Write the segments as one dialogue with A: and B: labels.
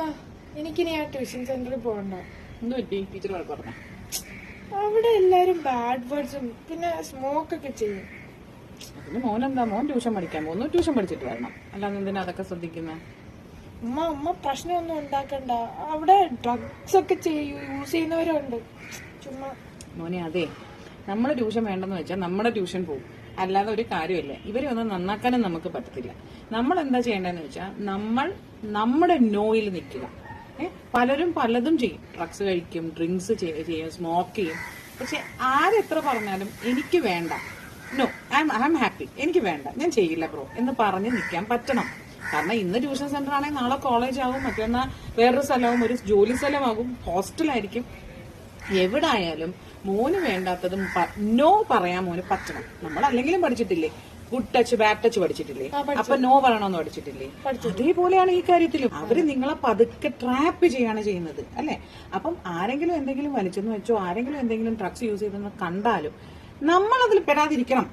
A: ഉമ്മ എനിക്കിനി ആ ട്യൂഷൻ സെന്ററിൽ പോകണ്ട.
B: എന്ത് പറ്റി ടീച്ചർ വഴക്ക്
A: അവിടെ എല്ലാരും ബാഡ് വേർഡ്സും പിന്നെ സ്മോക്ക് ഒക്കെ ചെയ്യും.
B: അതിന് മോൻ എന്താ മോൻ ട്യൂഷൻ പഠിക്കാൻ പോകുന്നു ട്യൂഷൻ പഠിച്ചിട്ട് വരണം. അല്ലാതെ എന്തിനാ അതൊക്കെ ശ്രദ്ധിക്കുന്നത്
A: ഉമ്മ ഉമ്മ പ്രശ്നമൊന്നും ഉണ്ടാക്കണ്ട. അവിടെ ഡ്രഗ്സ് ഒക്കെ ചെയ്യൂ യൂസ് ചെയ്യുന്നവരുണ്ട്. ചുമ്മാ.
B: മോനെ അതെ നമ്മൾ ട്യൂഷൻ വേണ്ടെന്ന് വെച്ചാൽ നമ്മുടെ ട്യൂഷൻ പോകും അല്ലാതെ ഒരു കാര്യമില്ല ഇവരെ ഒന്നും നന്നാക്കാനും നമുക്ക് പറ്റത്തില്ല. നമ്മൾ എന്താ ചെയ്യേണ്ടതെന്ന് വെച്ചാൽ നമ്മൾ നമ്മുടെ നോയിൽ നിൽക്കുക. പലരും പലതും ചെയ്യും. ഡ്രഗ്സ് കഴിക്കും ഡ്രിങ്ക്സ് ചെയ്യും സ്മോക്ക് ചെയ്യും. പക്ഷെ ആരെത്ര പറഞ്ഞാലും എനിക്ക് വേണ്ട. No I I am happy. എനിക്ക് വേണ്ട. ഞാൻ ചെയ്യില്ല ബ്രോ. എന്ന് പറഞ്ഞ് നിൽക്കാൻ പറ്റണം. കാരണം ഇന്ന് ട്യൂഷൻ സെന്റർ ആണെങ്കിൽ നാളെ കോളേജ് ആകും മറ്റന്നാ വേറൊരു സ്ഥലമാകും ഒരു ജോലി സ്ഥലമാകും. ഹോസ്റ്റലായിരിക്കും. എവിടെ ആയാലും മോന് വേണ്ടാത്തതും നോ പറയാൻ മോന് പറ്റണം. നമ്മൾ അല്ലെങ്കിലും പഠിച്ചിട്ടില്ലേ? ഗുഡ് ടച്ച് ബാഡ് ടച്ച് പഠിച്ചിട്ടില്ലേ? അപ്പൊ നോ പറയണമെന്ന് പഠിച്ചിട്ടില്ലേ? അതേപോലെയാണ് ഈ കാര്യത്തിലും. അവർ നിങ്ങളെ പതുക്കെ ട്രാപ്പ് ചെയ്യാണ് ചെയ്യുന്നത് അല്ലെ? അപ്പം ആരെങ്കിലും എന്തെങ്കിലും വലിച്ചെന്ന് വെച്ചോ ആരെങ്കിലും എന്തെങ്കിലും ഡ്രഗ്സ് യൂസ് ചെയ്തെന്ന് കണ്ടാലും നമ്മൾ അതിൽ പെടാതിരിക്കണം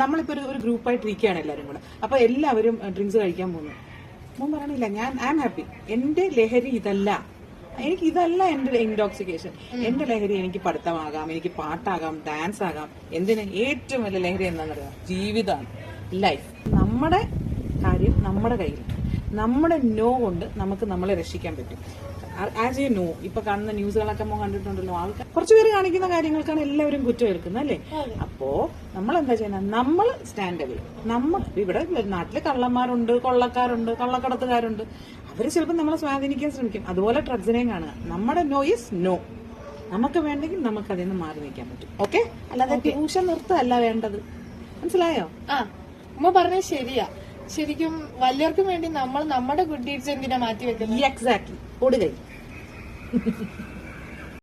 B: നമ്മളിപ്പോ ഒരു ഒരു ഗ്രൂപ്പായിട്ട് ഇരിക്കുകയാണ് എല്ലാവരും കൂടെ. അപ്പൊ എല്ലാവരും ഡ്രിങ്ക്സ് കഴിക്കാൻ പോകുന്നു. മോൻ പറയണില്ല ഞാൻ ഐ ആം ഹാപ്പി എന്റെ ലഹരി ഇതല്ല. എനിക്ക് ഇതല്ല എന്റെ ഇൻടോക്സിക്കേഷൻ എന്റെ ലഹരി എനിക്ക് പഠിത്തമാകാം എനിക്ക് പാട്ടാകാം ഡാൻസ് ആകാം എന്തിന് ഏറ്റവും വലിയ ലഹരി എന്താണെന്നറിയാം? ജീവിതമാണ്. ലൈഫ് നമ്മുടെ കാര്യം നമ്മുടെ കയ്യിൽ നമ്മുടെ നോ കൊണ്ട് നമുക്ക് നമ്മളെ രക്ഷിക്കാൻ പറ്റും. ആസ് എ നോ ഇപ്പൊ കാണുന്ന ന്യൂസുകളൊക്കെ നമ്മൾ കണ്ടിട്ടുണ്ടല്ലോ. ആൾക്കാർ കുറച്ചുപേര് കാണിക്കുന്ന കാര്യങ്ങൾക്കാണ് എല്ലാവരും കുറ്റം എടുക്കുന്നത് അല്ലേ അപ്പോ നമ്മൾ എന്താ ചെയ്യുന്നത് നമ്മൾ സ്റ്റാൻഡബിൾ നമ്മൾ ഇവിടെ നാട്ടിൽ കള്ളന്മാരുണ്ട് കൊള്ളക്കാരുണ്ട് കള്ളക്കടത്തുകാരുണ്ട്. അവർ ചിലപ്പോൾ നമ്മളെ സ്വാധീനിക്കാൻ ശ്രമിക്കും. അതുപോലെ ഡ്രഗ്സിനെയും കാണുക. നമ്മുടെ നോ ഇസ് നോ നമുക്ക് വേണ്ടെങ്കിൽ നമുക്ക് അതിൽ നിന്ന് മാറി നിൽക്കാൻ പറ്റും. ഓക്കെ അല്ലാതെ ട്യൂഷൻ നിർത്തല്ല വേണ്ടത്. മനസ്സിലായോ?
A: ആ. ഉമ്മ പറഞ്ഞത് ശരിയാ. ശരിക്കും വലിയവർക്കും വേണ്ടി നമ്മൾ നമ്മുടെ ഗുഡ് ഡീഡ്സ് എന്തിനാ മാറ്റി വെക്കുന്നത്?
B: എക്സാക്ട്ലി കൊടുകൈ